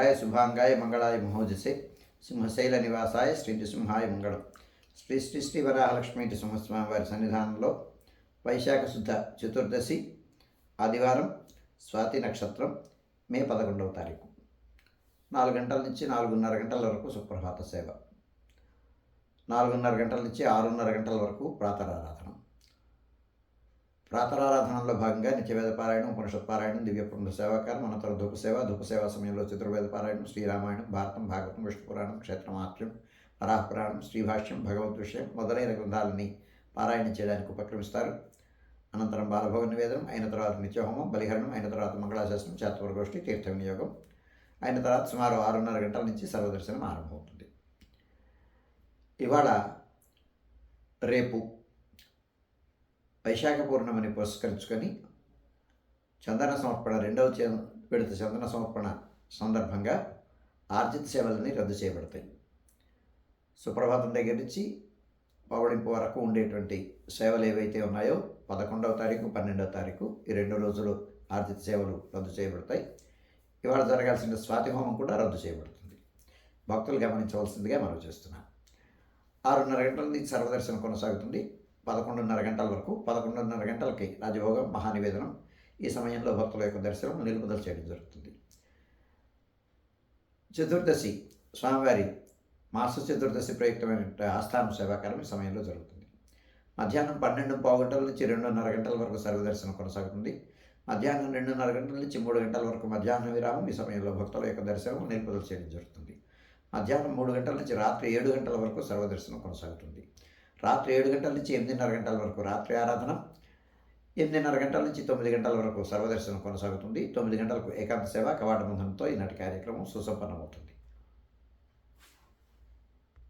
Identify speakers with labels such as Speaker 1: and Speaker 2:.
Speaker 1: ఆయ శుభాంగాయ మంగళాయ మహోజసే సింహశైల నివాసాయ శ్రీ నృసింహాయ మంగళం. శ్రీ శ్రీ శ్రీ వరాహలక్ష్మీ నృసింహస్వామి వారి సన్నిధానంలో వైశాఖ శుద్ధ చతుర్దశి ఆదివారం స్వాతి నక్షత్రం మే పదకొండవ తారీఖు. నాలుగు గంటల నుంచి నాలుగున్నర గంటల వరకు సుప్రభాత సేవ. నాలుగున్నర గంటల నుంచి ఆరున్నర గంటల వరకు ప్రాతరారాధన. ప్రాతరారాధనలో భాగంగా నిత్యవేద పారాయణం ఉపనిషత్ పారాయణం దివ్య పురుష సేవాకారం అనంతరం ధూపసేవ ధూపసేవ సమయంలో చతుర్వేద పారాయణం శ్రీరామాయణం భారతం భాగవతం విష్ణుపురాణం క్షేత్రమాత్యం పరాహపురాణం శ్రీభాష్యం భగవద్ విషయం మొదలైన గ్రంథాలని పారాయణం చేయడానికి ఉపక్రమిస్తారు. అనంతరం బాలభోగ నివేదనం అయిన తర్వాత నిత్యహోమం బలిహరణం అయిన తర్వాత మంగళాశాసనం చేతవరగోష్ఠి తీర్థ వినియోగం అయిన తర్వాత సుమారు ఆరున్నర గంటల నుంచి సర్వదర్శనం ఆరంభమవుతుంది. ఇవాళ రేపు వైశాఖ పౌర్ణమిని పురస్కరించుకొని చందన సమర్పణ రెండవ విడత చందన సమర్పణ సందర్భంగా ఆర్జిత సేవలని రద్దు చేయబడతాయి. సుప్రభాతం దగ్గర నుంచి పవడింపు వరకు ఉండేటువంటి సేవలు ఏవైతే ఉన్నాయో పదకొండవ తారీఖు పన్నెండవ తారీఖు ఈ రెండు రోజులు ఆర్జిత సేవలు రద్దు చేయబడతాయి. ఇవాళ జరగాల్సిన స్వాతి హోమం కూడా రద్దు చేయబడుతుంది. భక్తులు గమనించవలసిందిగా మనం చేస్తున్నాం. ఆరున్నర గంటల నుంచి సర్వదర్శనం కొనసాగుతుంది. పదకొండున్నర గంటల వరకు పదకొండున్నర గంటలకి రాజభోగం మహానివేదనం. ఈ సమయంలో భక్తుల యొక్క దర్శనం నిలుపుదల చేయడం జరుగుతుంది. చతుర్దశి స్వామివారి మాస చతుర్దశి ప్రయుక్తమైన ఆస్థానం సేవాకాలం ఈ సమయంలో జరుగుతుంది. మధ్యాహ్నం పన్నెండు పావు గంటల నుంచి రెండున్నర గంటల వరకు సర్వదర్శనం కొనసాగుతుంది. మధ్యాహ్నం రెండున్నర గంటల నుంచి మూడు గంటల వరకు మధ్యాహ్న విరామం ఈ సమయంలో భక్తుల యొక్క దర్శనం నిలుపుదల చేయడం జరుగుతుంది. మధ్యాహ్నం మూడు గంటల నుంచి రాత్రి ఏడు గంటల వరకు సర్వదర్శనం కొనసాగుతుంది. రాత్రి ఏడు గంటల నుంచి ఎనిమిదిన్నర గంటల వరకు రాత్రి ఆరాధన ఎనిమిదిన్నర గంటల నుంచి తొమ్మిది గంటల వరకు సర్వదర్శనం కొనసాగుతుంది. తొమ్మిది గంటలకు ఏకాంత సేవ కవాట బంధంతో ఈనాటి కార్యక్రమం సుసంపన్నమవుతుంది.